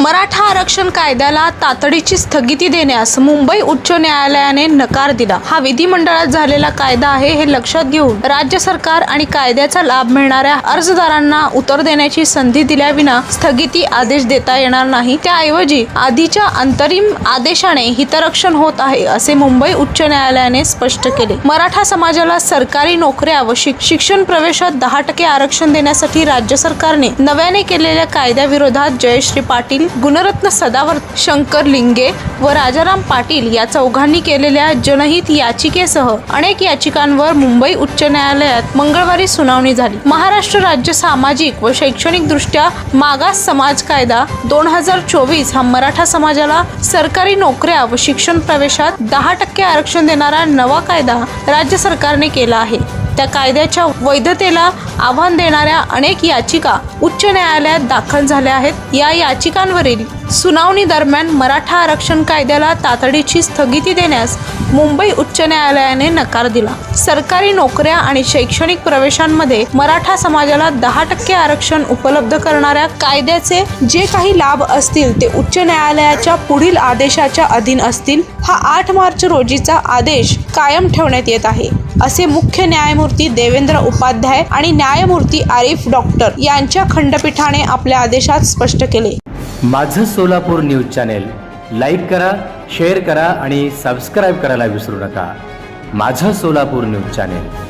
मराठा आरक्षण कायद्याला तातडीची स्थगिती देण्यास मुंबई उच्च न्यायालयाने नकार दिला. हा विधिमंडळात झालेला कायदा आहे हे लक्षात घेऊन राज्य सरकार आणि कायद्याचा लाभ मिळणाऱ्या अर्जदारांना उत्तर देण्याची संधी दिल्याविना स्थगिती आदेश देता येणार नाही. त्याऐवजी आधीच्या अंतरिम आदेशाने हितरक्षण होत आहे असे मुंबई उच्च न्यायालयाने स्पष्ट केले. मराठा समाजाला सरकारी नोकऱ्या व शिक्षण प्रवेशात दहा टक्के आरक्षण देण्यासाठी राज्य सरकारने नव्याने केलेल्या कायद्याविरोधात जयश्री पाटील गुणरत्न सदावर शंकर लिंगे व राजाराम पाटील या चौघांनी केलेल्या जनहित याचिकेसह अनेक याचिकांवर मुंबई उच्च न्यायालयात मंगळवारी सुनावणी झाली. महाराष्ट्र राज्य सामाजिक व शैक्षणिक दृष्ट्या मागास समाज कायदा दोन हजार चोवीस हा मराठा समाजाला सरकारी नोकऱ्या व शिक्षण प्रवेशात दहा टक्के आरक्षण देणारा नवा कायदा राज्य सरकारने केला आहे. त्या कायद्याच्या वैधतेला आव्हान देणाऱ्या अनेक याचिका उच्च न्यायालयात दाखल झाल्या आहेत. या याचिकांवरील सुनावणी दरम्यान मराठा आरक्षण कायद्याला तातडीची स्थगिती देण्यास मुंबई उच्च न्यायालयाने नकार दिला. सरकारी नोकऱ्या आणि शैक्षणिक प्रवेशांमध्ये मराठा समाजाला दहा टक्के आरक्षण उपलब्ध करणाऱ्या कायद्याचे जे काही लाभ असतील ते उच्च न्यायालयाच्या पुढील आदेशाच्या अधीन असतील हा आठ मार्च रोजीचा आदेश कायम ठेवण्यात येत आहे. असे मुख्य न्यायमूर्ती देवेंद्र उपाध्याय आणि न्यायमूर्ती आरिफ डॉक्टर यांच्या खंडपीठाने आपल्या आदेशात स्पष्ट केले. माझं सोलापूर न्यूज चॅनेल लाईक करा शेअर करा आणि सबस्क्राईब करायला विसरू नका. माझं सोलापूर न्यूज चॅनेल.